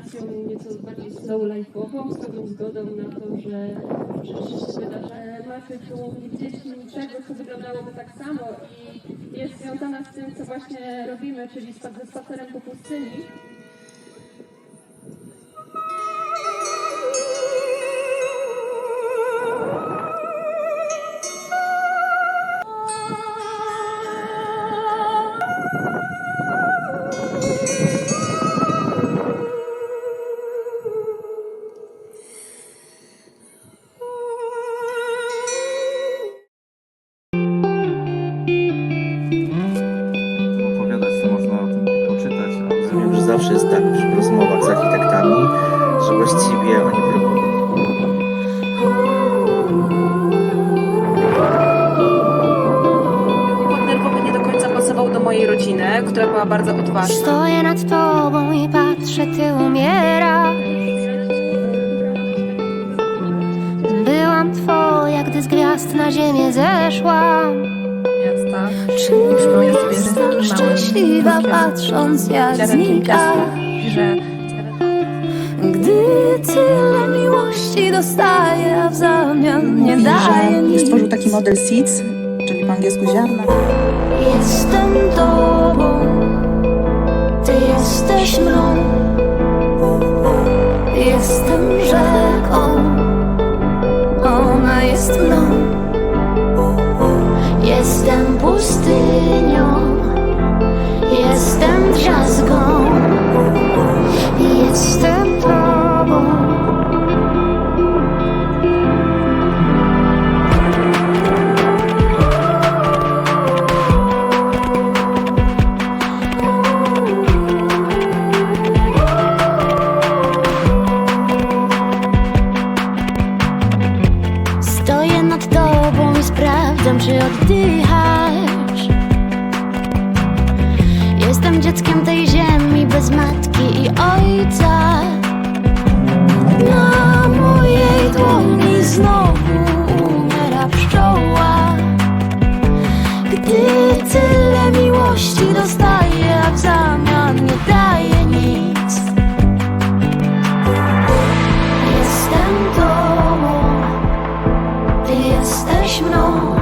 narracją nieco bardziej slow life'ową, z pełną zgodą na to, że rzeczy się wydarzają. Ma tytuł Nie widzieliśmy niczego, co wyglądałoby tak samo i jest związana z tym, co właśnie robimy, czyli ze spacerem po pustyni. Zawsze jest tak w rozmowach z architektami, że właściwie oni próbują. Układ nerwowy nie do końca pasował do mojej rodziny, która była bardzo odważna. Stoję nad tobą i patrzę, ty umierasz. Byłam twoja, gdy z gwiazd na ziemię zeszłam. Czy jestem szczęśliwa, patrząc jak znikasz? że Gdy tyle miłości dostaję, a w zamian nie daję że nic. stworzył taki model seeds, czyli po angielsku ziarna. Jestem tobą, ty jesteś mną. Jestem pustynią, jestem Pytam, czy oddychasz? Jestem dzieckiem tej ziemi Bez matki i ojca. Na mojej dłoni znowu umiera pszczoła. Gdy tyle miłości dostaję, A w zamian nie daje nic. Jestem tobą. Ty jesteś mną.